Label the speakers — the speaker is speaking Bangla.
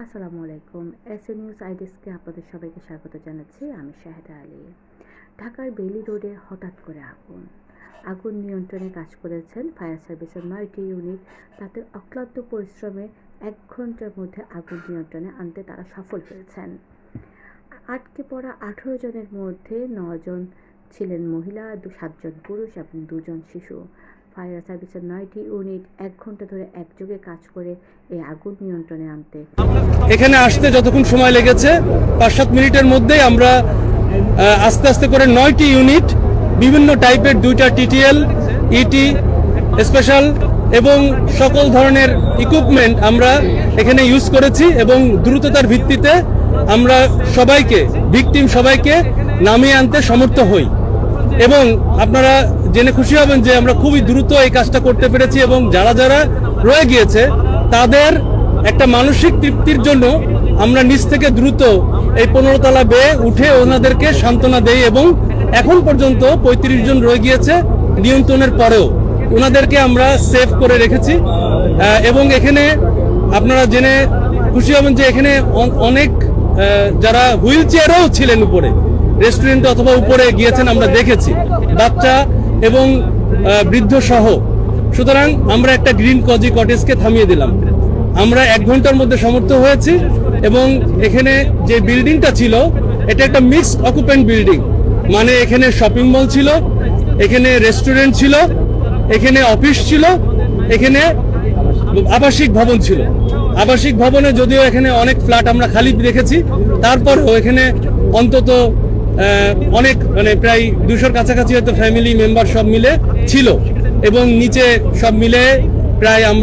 Speaker 1: আসসালামু আলাইকুম। এস এ নিউজ আইডিসকে আপনাদের সবাইকে স্বাগত জানাচ্ছি। আমি শাহেদা আলী। ঢাকার বেলি রোডে হঠাৎ করে আগুন। আগুন নিয়ন্ত্রণে কাজ করেছেন ফায়ার সার্ভিসের নয়টি ইউনিট। তাদের অক্লান্ত পরিশ্রমে এক ঘণ্টার মধ্যে আগুন নিয়ন্ত্রণে আনতে তারা সফল হয়েছেন। আটকে পড়া আঠেরো জনের মধ্যে নজন ছিলেন মহিলা, সাতজন পুরুষ এবং দুজন শিশু। ফায়ার সার্ভিসের নয়টি ইউনিট এক ঘণ্টা ধরে একযোগে কাজ করে এই আগুন নিয়ন্ত্রণে আনতে।
Speaker 2: এখানে আসতে যতক্ষণ সময় লেগেছে পাঁচ সাত মিনিটের মধ্যেই আমরা আস্তে আস্তে করে নয়টি ইউনিট, বিভিন্ন টাইপের দুইটা টিটিএল, ইটি, স্পেশাল এবং সকল ধরনের ইকুইপমেন্ট আমরা এখানে ইউজ করেছি এবং দ্রুততার ভিত্তিতে আমরা সবাইকে ভিকটিম সবাইকে নামিয়ে আনতে সমর্থ হই। এবং আপনারা জেনে খুশি হবেন যে আমরা খুবই দ্রুত এই কাজটা করতে পেরেছি এবং যারা যারা রয়ে গিয়েছে, তাদের একটা মানসিক তৃপ্তির জন্য আমরা নিচ থেকে দ্রুত এই পনেরো তলা বেয়ে উঠে ওনাদেরকে সান্ত্বনা দেই এবং এখন পর্যন্ত পঁয়ত্রিশ জন রয়ে গিয়েছে নিয়ন্ত্রণের পরেও। ওনাদেরকে আমরা সেভ করে রেখেছি। এবং এখানে আপনারা জেনে খুশি হবেন যে এখানে অনেক যারা হুইল চেয়ারও ছিলেন উপরে রেস্টুরেন্ট অথবা উপরে গিয়েছেন আমরা দেখেছি। বাচ্চা এবং বৃদ্ধ সহ। সুতরাং আমরা একটা গ্রিন কজি কটেজকে থামিয়ে দিলাম। আমরা এক ঘণ্টার মধ্যে সমর্থ হয়েছি এবং এখানে যে বিল্ডিংটা ছিল, এটা একটা মিক্সড অকুপেন্ট বিল্ডিং। মানে এখানে শপিং মল ছিল, এখানে রেস্টুরেন্ট ছিল, এখানে অফিস ছিল, এখানে আবাসিক ভবন ছিল। আবাসিক ভবনে যদিও এখানে অনেক ফ্ল্যাট আমরা খালি দেখেছি তারপরেও এখানে অন্তত অনেক মানে প্রায় দুশোর কাছাকাছি হয়তো ফ্যামিলি মেম্বার সব মিলে ছিল। এবং নিচে সব মিলে প্রায় আমরা